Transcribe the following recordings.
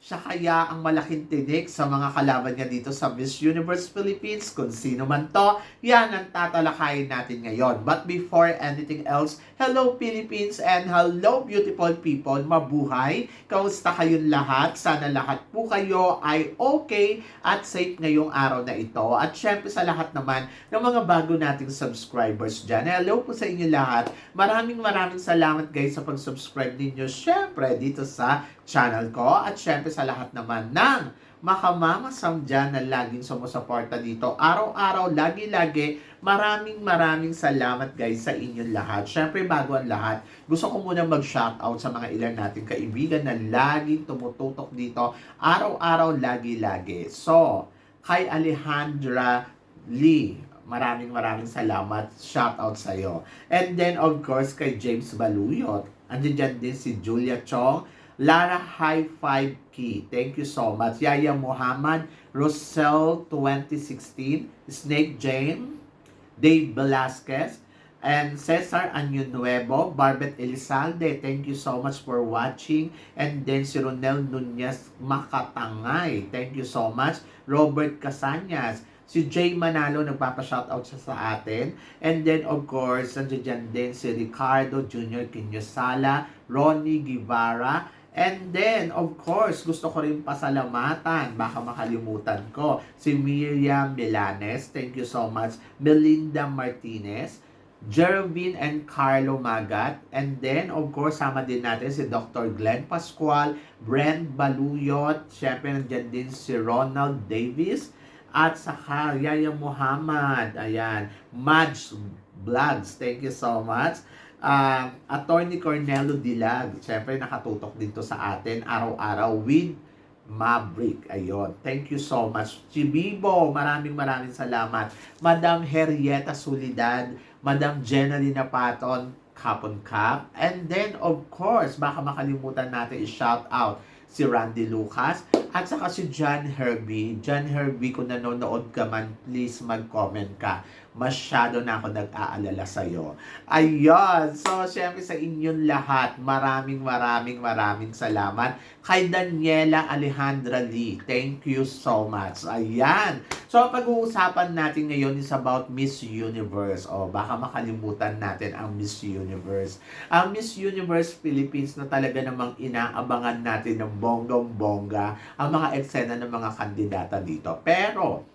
siya kaya ang malaking tinik sa mga kalaban niya dito sa Miss Universe Philippines. Kung sino man to, yan ang tatalakayin natin ngayon. But before anything else, hello Philippines and hello beautiful people. Mabuhay! Kamusta kayong lahat? Sana lahat po kayo ay okay at safe ngayong araw na ito. At syempre sa lahat naman ng mga bago nating subscribers dyan. Hello po sa inyo lahat. Maraming maraming salamat guys sa pag-subscribe ninyo. Syempre dito sa channel ko. At syempre sa lahat naman ng makamamasam dyan na laging sumusuporta dito. Araw-araw, lagi-lagi, maraming maraming salamat guys sa inyong lahat. Syempre bago ang lahat, gusto ko muna mag-shoutout sa mga ilan nating kaibigan na laging tumututok dito. Araw-araw, lagi-lagi. So, kay Alejandra Lee, maraming maraming salamat. Shoutout sa iyo. And then of course kay James Baluyot. Andiyan dyan din si Julia Chong. Lara High Five Key. Thank you so much. Yaya Muhammad, Rosel 2016, Snake Jane, Dave Velasquez, and Cesar Nuevo, Barbet Elizalde. Thank you so much for watching. And then si Ronel Nunez Makatangay. Thank you so much. Robert Casanyas. Si Jay Manalo, nagpapa-shoutout siya sa atin. And then, of course, nandiyan din si Ricardo Jr. Quinyosala, Ronnie Guevara, And then, of course, gusto ko rin pasalamatan, baka makalimutan ko, si Miriam Milanes, thank you so much, Melinda Martinez, Jervin and Carlo Magat, and then, of course, sama din natin si Dr. Glenn Pascual, Brent Baluyot, syempre nandyan din si Ronald Davis, at saka Yaya Muhammad, ayan, Madge Vlogs, thank you so much uh, Attorney Cornelo Dilag, syempre nakatutok dito sa atin araw-araw with Maverick. Ayun. Thank you so much. Chibibo, maraming maraming salamat. Madam Henrietta Solidad, Madam Jenalina Paton, Kapon Cap. And then, of course, baka makalimutan natin i-shout out si Randy Lucas, at saka si John Herbie. John Herbie, kung nanonood ka man, please mag-comment ka. Masyado na ako nag-aalala sa'yo. Ayun! So, syempre sa inyong lahat, maraming maraming maraming salamat. Kay Daniela Alejandra Lee, thank you so much. Ayan! So, pag-uusapan natin ngayon is about Miss Universe. O, baka makalimutan natin ang Miss Universe. Ang Miss Universe Philippines na talaga namang inaabangan natin ng bonggang-bongga ang mga eksena ng mga kandidata dito. Pero,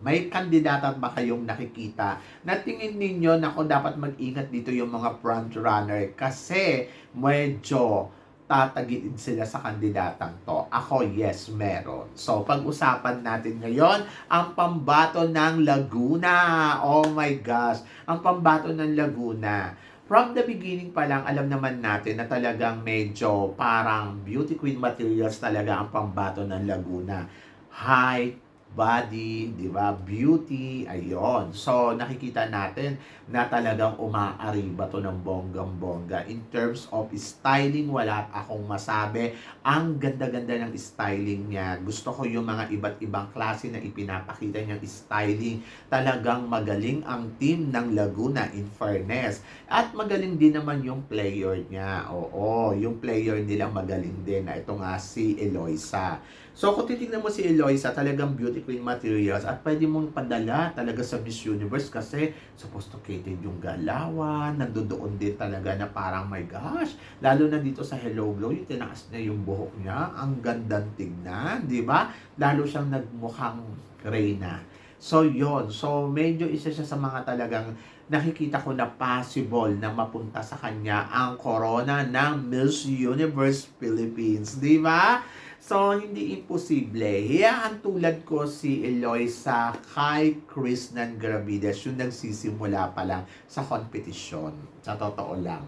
may kandidata ba kayong nakikita na tingin ninyo na ako dapat mag-ingat dito yung mga front runner kasi medyo tatagilid sila sa kandidatang to? Ako, yes, meron. So, pag-usapan natin ngayon ang pambato ng Laguna. Oh my gosh, ang pambato ng Laguna from the beginning pa lang, alam naman natin na talagang medyo parang beauty queen materials talaga ang pambato ng Laguna. Height, body, di ba? Beauty, ayon. So, nakikita natin na talagang umaariba to ng bonggang-bongga. In terms of styling, wala akong masabi. Ang ganda-ganda ng styling niya. Gusto ko yung mga iba't ibang klase na ipinapakita niyang styling. Talagang magaling ang team ng Laguna in fairness. At magaling din naman yung player niya. Oo, yung player nila magaling din. Ito nga si Eloisa. So, kung titignan mo si Eloisa, talagang beauty queen materials at pwede mong padala talaga sa Miss Universe kasi sophisticated yung galawan, nandoon din talaga na parang my gosh, lalo na dito sa Hello Glow, yung tinaas niya yung buhok niya, ang gandang tignan, di ba? Lalo siyang nagmukhang Reyna. So, yon So, medyo isa siya sa mga talagang nakikita ko na possible na mapunta sa kanya ang corona ng Miss Universe Philippines. Di ba? So, hindi imposible. Hiyaan tulad ko si Eloisa kay Chris Nan Gravides, yung nagsisimula pa lang sa kompetisyon. Sa totoo lang.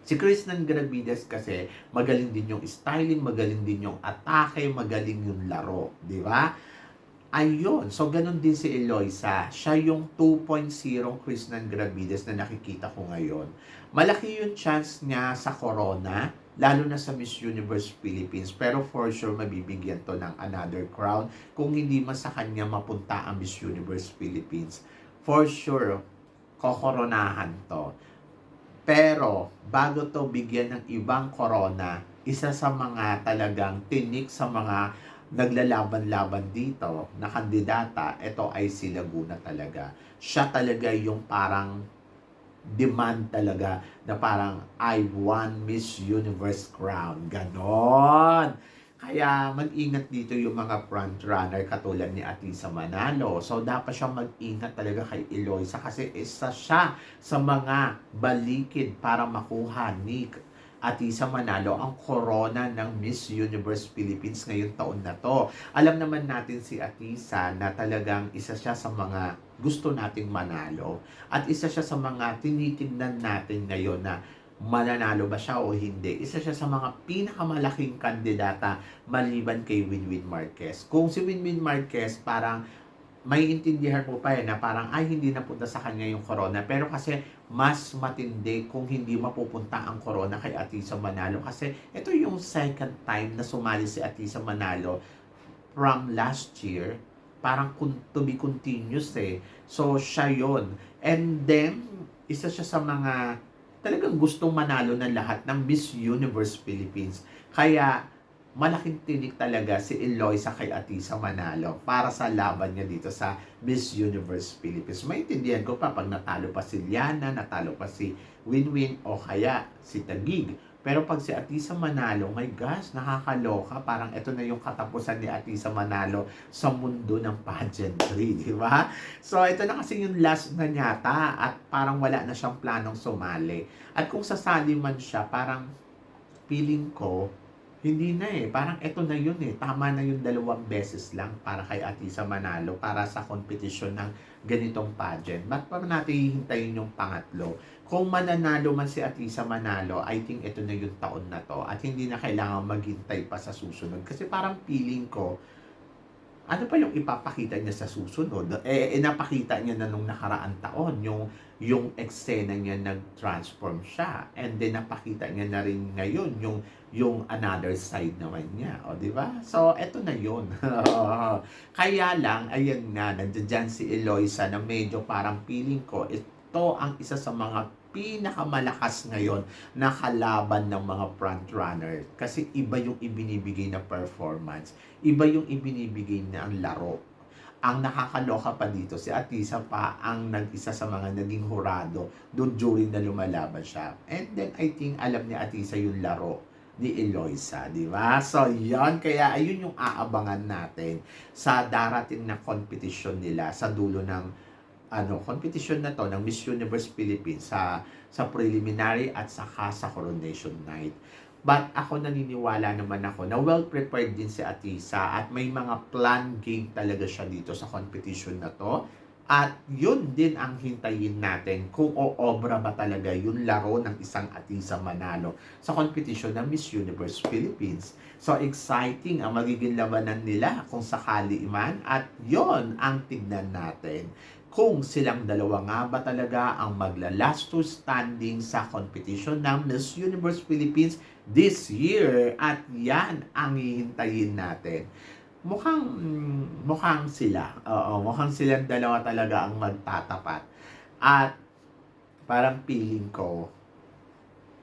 Si Chris Nan Gravides kasi magaling din yung styling, magaling din yung atake, magaling yung laro. Di ba? Ayun. So, ganun din si Eloisa. Siya yung 2.0 Krishnan Gravides na nakikita ko ngayon. Malaki yung chance niya sa corona, lalo na sa Miss Universe Philippines. Pero for sure, mabibigyan to ng another crown kung hindi man sa kanya mapunta ang Miss Universe Philippines. For sure, kokoronahan to. Pero, bago to bigyan ng ibang corona, isa sa mga talagang tinik sa mga naglalaban-laban dito na kandidata, ito ay si Laguna talaga. Siya talaga yung parang demand talaga na parang I want Miss Universe crown. Ganon. Kaya mag-ingat dito yung mga front runner katulad ni Atisa Manalo. So dapat siyang mag-ingat talaga kay Eloisa kasi isa siya sa mga balikid para makuha ni Atisa Manalo ang corona ng Miss Universe Philippines ngayong taon na to. Alam naman natin si Atisa na talagang isa siya sa mga gusto nating manalo at isa siya sa mga tinitignan natin ngayon na mananalo ba siya o hindi. Isa siya sa mga pinakamalaking kandidata maliban kay Winwin Marquez. Kung si Winwin Marquez parang may intindihan mo pa eh na parang ay hindi napunta sa kanya yung corona. Pero kasi mas matindi kung hindi mapupunta ang corona kay Atisa Manalo. Kasi ito yung second time na sumali si Atisa Manalo from last year. Parang to be continuous eh. So siya yon and then isa siya sa mga talagang gustong manalo ng lahat ng Miss Universe Philippines. Kaya malaking tinik talaga si Eloisa kay Atisa Manalo para sa laban niya dito sa Miss Universe Philippines. Maintindihan ko pa pag natalo pa si Liana, natalo pa si Winwin o kaya si Tagig. Pero pag si Atisa Manalo, my gosh, nakakaloka. Parang ito na yung katapusan ni Atisa Manalo sa mundo ng pageantry, di ba? So, ito na kasi yung last na nyata at parang wala na siyang planong sumali. At kung sasali man siya, parang feeling ko, hindi na eh. Parang ito na yun eh. Tama na yung dalawang beses lang para kay Atisa Manalo para sa competition ng ganitong pageant. Ba't pa natin hihintayin yung pangatlo? Kung mananalo man si Atisa Manalo, I think ito na yung taon na to at hindi na kailangan maghintay pa sa susunod. Kasi parang feeling ko, ano pa yung ipapakita niya sa susunod? Eh, eh napakita niya na nung nakaraan taon, yung, yung eksena niya nag-transform siya. And then napakita niya na rin ngayon yung, yung another side naman niya. O, di ba? So, eto na yun. Kaya lang, ayan nga, nandiyan si Eloisa na medyo parang feeling ko, ito ang isa sa mga pinakamalakas ngayon na kalaban ng mga front runner kasi iba yung ibinibigay na performance. Iba yung ibinibigay na ang laro. Ang nakakaloka pa dito si Atisa pa ang nag-isa sa mga naging hurado doon during na lumalaban siya. And then I think alam ni Atisa yung laro ni Eloisa, di ba? So, yon kaya ayun yung aabangan natin sa darating na competition nila sa dulo ng ano, competition na to ng Miss Universe Philippines sa sa preliminary at saka sa coronation night. But ako naniniwala naman ako na well prepared din si Atisa at may mga plan game talaga siya dito sa competition na to. At yun din ang hintayin natin kung oobra ba talaga yung laro ng isang Atisa Manalo sa competition ng Miss Universe Philippines. So exciting ang magiging labanan nila kung sakali man at yon ang tignan natin kung silang dalawa nga ba talaga ang magla-last to standing sa competition ng Miss Universe Philippines this year. At yan ang hihintayin natin. Mukhang, mm, mukhang sila. Oo, mukhang silang dalawa talaga ang magtatapat. At parang feeling ko,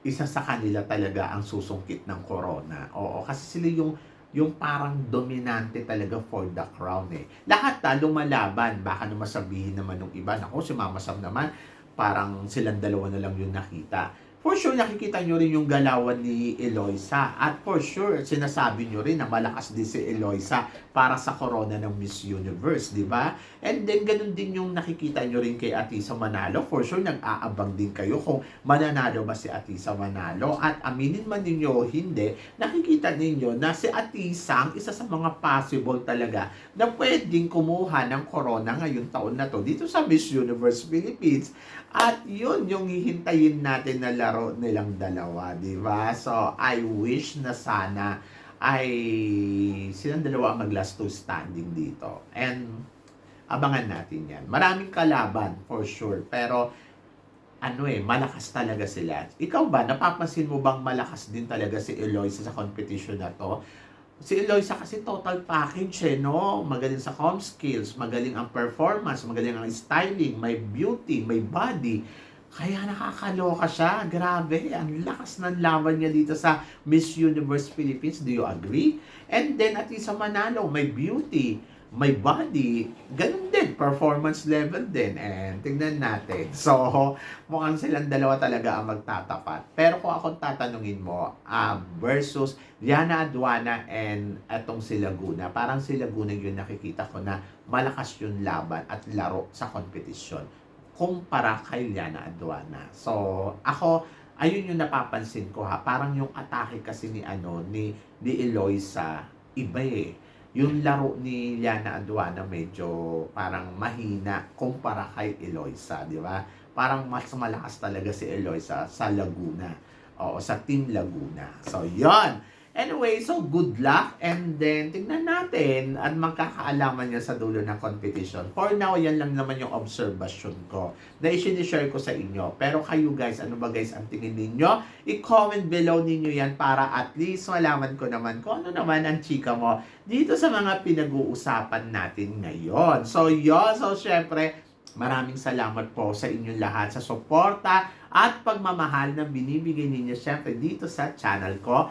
isa sa kanila talaga ang susungkit ng corona. Oo, kasi sila yung yung parang dominante talaga for the crown eh. Lahat ta lumalaban, baka naman sabihin naman ng iba, nako si Mama Sam naman, parang silang dalawa na lang yung nakita. For sure, nakikita nyo rin yung galawan ni Eloisa. At for sure, sinasabi nyo rin na malakas din si Eloisa para sa corona ng Miss Universe, di ba? And then, ganun din yung nakikita nyo rin kay Atisa Manalo. For sure, nag-aabang din kayo kung mananalo ba si Atisa Manalo. At aminin man ninyo o hindi, nakikita ninyo na si Atisa ang isa sa mga possible talaga na pwedeng kumuha ng corona ngayong taon na to dito sa Miss Universe Philippines. At yun yung hihintayin natin na nilang dalawa, di ba? So, I wish na sana ay silang dalawa ang mag-last two standing dito. And abangan natin yan. Maraming kalaban for sure. Pero ano eh, malakas talaga sila. Ikaw ba, napapansin mo bang malakas din talaga si Eloisa sa competition na to? Si Eloisa kasi total package eh, no? Magaling sa com skills, magaling ang performance, magaling ang styling, may beauty, may body. Kaya nakakaloka siya. Grabe, ang lakas ng laban niya dito sa Miss Universe Philippines. Do you agree? And then, at sa Manalo, may beauty, may body. Ganun din, performance level din. And tingnan natin. So, mukhang silang dalawa talaga ang magtatapat. Pero kung akong tatanungin mo, ah, versus Liana Aduana and atong si Laguna, parang si Laguna yung nakikita ko na malakas yung laban at laro sa kompetisyon kumpara kay Liana Aduana. So, ako, ayun yung napapansin ko ha. Parang yung atake kasi ni ano, ni, ni Eloisa, iba eh. Yung laro ni Liana Aduana medyo parang mahina kumpara kay Eloisa, di ba? Parang mas malakas talaga si Eloisa sa Laguna. O sa Team Laguna. So, yon Anyway, so good luck and then tingnan natin at magkakaalaman niya sa dulo ng competition. For now, yan lang naman yung observation ko na i-share ko sa inyo. Pero kayo guys, ano ba guys ang tingin ninyo? I-comment below ninyo yan para at least malaman ko naman kung ano naman ang chika mo dito sa mga pinag-uusapan natin ngayon. So yun, so syempre, Maraming salamat po sa inyong lahat sa suporta at pagmamahal na binibigay ninyo syempre dito sa channel ko.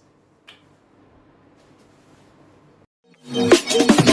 Thank you.